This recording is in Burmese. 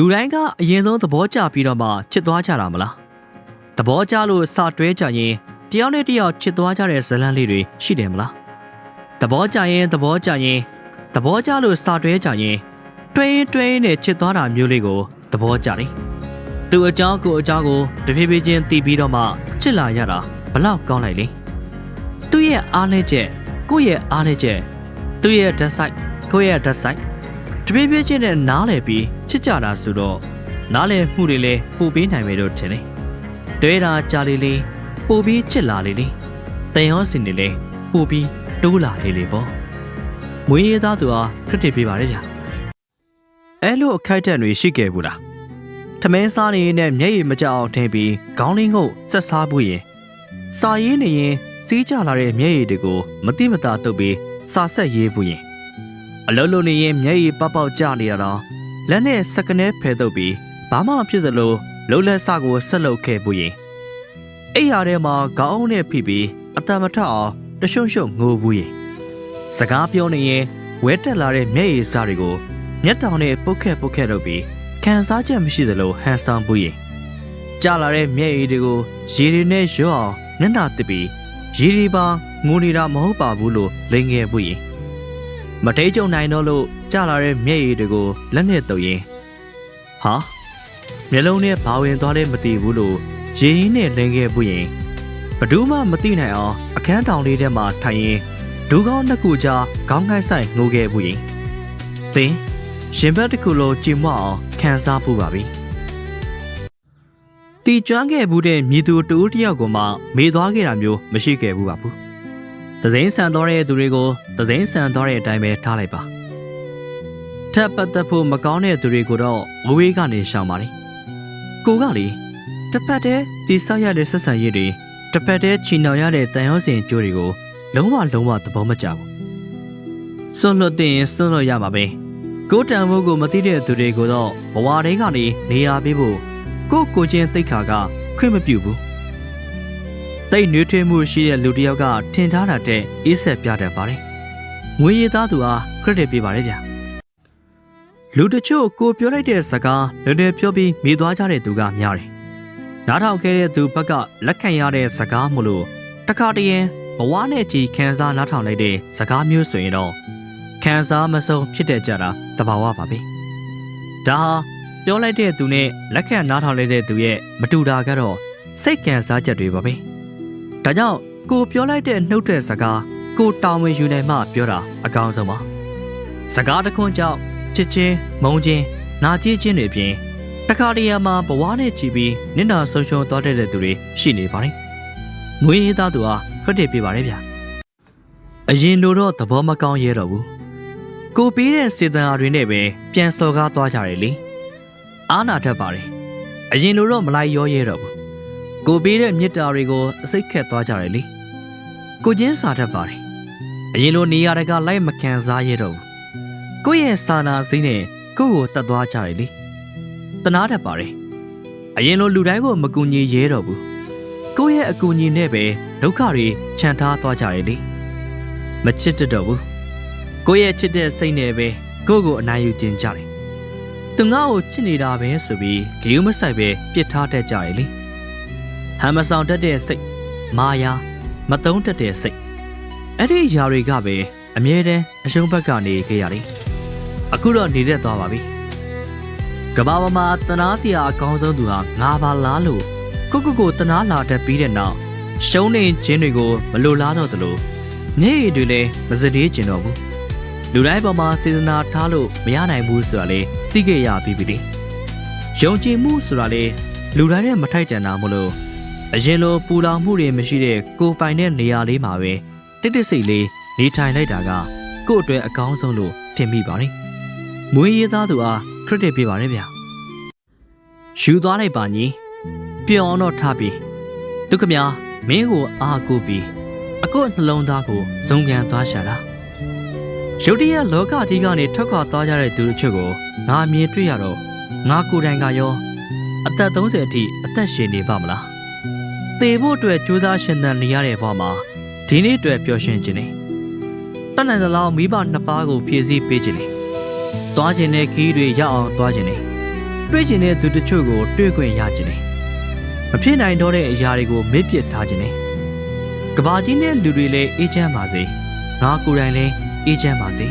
လူတိုင်းကအရင်ဆုံးသဘောကျပြီးတော့မှချစ်သွားကြတာမလားသဘောကျလို့စတွဲကြရင်တယောက်နဲ့တယောက်ချစ်သွားကြတဲ့ဇလန်းလေးတွေရှိတယ်မလားသဘောကျရင်သဘောကျရင်သဘောကျလို့စတွဲကြရင်တွဲရင်တွဲရင်နဲ့ချစ်သွားတာမျိုးလေးကိုသဘောကျတယ်သူအကြောင်းကိုအကြောင်းကိုတဖြည်းဖြည်းချင်းသိပြီးတော့မှချစ်လာရတာဘလောက်ကောင်းလိုက်လဲသူ့ရဲ့အားနဲ့ချက်ကိုယ့်ရဲ့အားနဲ့ချက်သူ့ရဲ့ဓာတ်ဆိုင်ကိုယ့်ရဲ့ဓာတ်ဆိုင် တပြေးပြေးချင်းနဲ့နားလည်ပြီးချစ်ကြတာဆိုတော့နားလည်မှုတွေလည်းပို့ပေးနိုင်မယ်လို့ထင်တယ်။တွဲတာကြာလေးလေးပို့ပြီးချစ်လာလေးလေးတန်ရောစင်တွေလည်းပို့ပြီးတိုးလာလေးလေးပေါ့။မွေးရသားသူဟာခရစ်တစ်ပေးပါရဲ့ဗျာ။အဲလိုအခိုက်အတန့်တွေရှိခဲ့ဘူးလား။ထမင်းစားနေရင်နဲ့မျက်ရည်မကျအောင်ထင်းပြီးခေါင်းလေးငုပ်ဆက်စားဖို့ရင်စာရေးနေရင်စီးကြလာတဲ့မျက်ရည်တွေကိုမတိမတာတုပ်ပြီးစာဆက်ရေးဖို့ရင် အလုံးလုံးနေရင်မျက်ရည်ပေါက်ပေါက်ကျနေရတော့လက်နဲ့စကနေဖယ်တော့ပြီးဘာမှမဖြစ်သလိုလှုပ်လက်စကိုဆက်လုပ်ခဲ့ဘူးရင်အိယာထဲမှာခေါင်းနဲ့ဖိပြီးအတမထအောင်တရှုံရှုံငိုဘူးရင်စကားပြောနေရင်ဝဲတက်လာတဲ့မျက်ရည်စတွေကိုမျက်တောင်နဲ့ပုတ်ခက်ပုတ်ခက်လုပ်ပြီးခံစားချက်မရှိသလိုဟန်ဆောင်ဘူးရင်ကျလာတဲ့မျက်ရည်တွေကိုရေတွေနဲ့ရော့အောင်မျက်နှာတစ်ပြီးရေတွေပါငိုနေတာမဟုတ်ပါဘူးလို့လိန်ငယ်ဘူးရင် မတိတ်ကြုံနိုင်တော့လို့ကြာလာတဲ့မျက်ရည်တွေကိုလက်နဲ့တုပ်ရင်ဟာမျက်လုံးနဲ့ဘာဝင်သွားလဲမသိဘူးလို့ရေရင်းနဲ့လင်းခဲ့ဘူးရင်ဘယ်သူမှမသိနိုင်အောင်အခန်းတောင်လေးထဲမှာထိုင်ရင်ဒူးကောင်းနှစ်ခုကြားခေါင်းငိုက်ဆိုင်ငိုခဲ့ဘူးရင်သင်ရှင်ဘက်တစ်ခုလိုကြည်မွအောင်ခံစားဖို့ပါပြီတီကျွမ်းခဲ့ဘူးတဲ့မြေသူတူတယောက်ကိုမှမေးသွားခဲ့တာမျိုးမရှိခဲ့ဘူးပါဘူး သစိမ်းဆန်သွားတဲ့သူတွေကိုသစိမ်းဆန်သွားတဲ့အတိုင်းပဲထားလိုက်ပါထပ်ပတ်သက်ဖို့မကောင်းတဲ့သူတွေကိုတော့ဝေးကနေရှောင်ပါလေကိုကလေတစ်ဖက်တည်းတိဆောက်ရတဲ့ဆက်ဆံရေးတွေတစ်ဖက်တည်းချီနှောင်ရတဲ့တန်ရောစင်ကြိုးတွေကိုလုံးဝလုံးဝသဘောမကျဘူးစွန့်လွတ်တဲ့ရင်စွန့်လွတ်ရမှာပဲကိုယ်တန်ဖို့ကိုမသိတဲ့သူတွေကိုတော့ဘဝတွေကနေနေရာပေးဖို့ကိုယ့်ကိုယ်ချင်းသိက္ခာကခွင့်မပြုဘူး တိတ်နှွေးထွေးမှုရှိတဲ့လူတစ်ယောက်ကထင်ထားတာတဲ့အေးဆက်ပြတတ်ပါတယ်။ငွေရည်သားသူဟာခရက်ဒစ်ပေးပါတယ်ဗျာ။လူတချို့ကိုပြောလိုက်တဲ့စကားလွယ်လွယ်ပြောပြီးမိသွားကြတဲ့သူကများတယ်။နားထောင်ခဲ့တဲ့သူဘက်ကလက်ခံရတဲ့စကားမလို့တခါတည်းဘဝနဲ့ကြည်ခံစားနားထောင်လိုက်တဲ့စကားမျိုးဆိုရင်တော့ခံစားမဆုံးဖြစ်တဲ့ကြတာတဘာဝပါပဲ။ဒါဟာပြောလိုက်တဲ့သူနဲ့လက်ခံနားထောင်လိုက်တဲ့သူရဲ့မတူတာကတော့စိတ်ခံစားချက်တွေပါပဲ။ ဒါကြောင့်ကိုပြောလိုက်တဲ့နှုတ်တဲ့စကားကိုတာဝန်ယူနိုင်မှပြောတာအကောင်းဆုံးပါစကားတစ်ခွန်းကြောင့်ချစ်ချင်းမုန်းချင်းနာကျည်းချင်းတွေအပြင်တခါတရံမှာဘဝနဲ့ကြည်ပြီးနင့်နာဆုံးရှုံးသွားတဲ့သူတွေရှိနေပါတယ်ငွေရေးသားသူဟာခရက်ဒစ်ပေးပါတယ်ဗျာအရင်လိုတော့သဘောမကောင်းရဲတော့ဘူးကိုပေးတဲ့စေတနာတွေနဲ့ပဲပြန်စော်ကားသွားကြတယ်လေအားနာတတ်ပါတယ်အရင်လိုတော့မလိုက်ရောရဲတော့ဘူး ကိုပေးတဲ့မြစ်တာတွေကိုအစိတ်ခက်သွားကြတယ်လေကိုချင်းစာတတ်ပါတယ်အရင်လိုနေရာတကလိုက်မခံစားရတော့ဘူးကိုယ့်ရဲ့စာနာစိမ့်နဲ့ကိုယ့်ကိုတတ်သွားကြတယ်လေတနာတတ်ပါတယ်အရင်လိုလူတိုင်းကိုမကူညီရဲတော့ဘူးကိုယ့်ရဲ့အကူအညီနဲ့ပဲဒုက္ခတွေခြံထားသွားကြတယ်လေမချစ်တတ်တော့ဘူးကိုယ့်ရဲ့ချစ်တဲ့စိတ်နဲ့ပဲကိုယ့်ကိုအနိုင်ယူတင်ကြတယ်သူငါ့ကိုချစ်နေတာပဲဆိုပြီးဂေယုမဆိုင်ပဲပြစ်ထားတတ်ကြတယ်လေ ဟမ်မဆောင်တတ်တဲ့စိတ်မာယာမတုံးတတ်တဲ့စိတ်အဲ့ဒီຢာတွေကပဲအမြဲတမ်းအရှုံးဘက်ကနေခဲ့ရတယ်အခုတော့နေရက်သွားပါပြီကဘာပေါ်မှာတနာစရာအကောင်းဆုံးသူဟာငါပါလားလို့ကိုကိုကိုတနာလာတတ်ပြီးတဲ့နောက်ရှုံးနေခြင်းတွေကိုမလိုလားတော့သလိုမျက်ရည်တွေလည်းမစတေးကျင်တော့ဘူးလူတိုင်းပေါ်မှာစေတနာထားလို့မရနိုင်ဘူးဆိုတာလေသိခဲ့ရပြီးပြီလေယုံကြည်မှုဆိုတာလေလူတိုင်းနဲ့မထိုက်တန်တာမလို့ အရင်လိုပူလောင်မှုတွေမရှိတဲ့ကိုယ်ပိုင်တဲ့နေရာလေးမှာပဲတိတ်တိတ်ဆိတ်လေးနေထိုင်လိုက်တာကကိုယ့်အတွက်အကောင်းဆုံးလို့ထင်မိပါတယ်။မွေးရေးသားသူအားခရက်ဒစ်ပေးပါတယ်ဗျာ။ယူသွားလိုက်ပါညီ။ပြောင်းတော့ထားပြီးဒုက္ခများမင်းကိုအားကိုးပြီးအကုတ်နှလုံးသားကိုဇုံကန်သွားရှာတာ။ရုတ်တရက်လောကကြီးကနေထွက်ခွာသွားကြတဲ့သူတို့ချို့ကိုငါမြင်တွေ့ရတော့ငါကိုယ်တိုင်ကရောအသက်30အထိအသက်ရှင်နေပါမလား။ သေဖို့အတွက်ကြိုးစားရှင်သန်နေရတဲ့ဘဝမှာဒီနေ့အတွက်ပျော်ရွှင်ခြင်းနဲ့တတ်နိုင်သလောက်မိဘနှစ်ပါးကိုဖြည့်ဆည်းပေးခြင်းနဲ့တွားခြင်းနဲ့ခီးတွေရအောင်တွားခြင်းနဲ့တွေ့ကျင်တဲ့သူတချို့ကိုတွေ့ခွင့်ရခြင်းတယ်မဖြစ်နိုင်တော့တဲ့အရာတွေကိုမေ့ပစ်ထားခြင်းတယ်ကဘာကြီးနဲ့လူတွေလည်းအေးချမ်းပါစေငါကိုယ်တိုင်လည်းအေးချမ်းပါစေ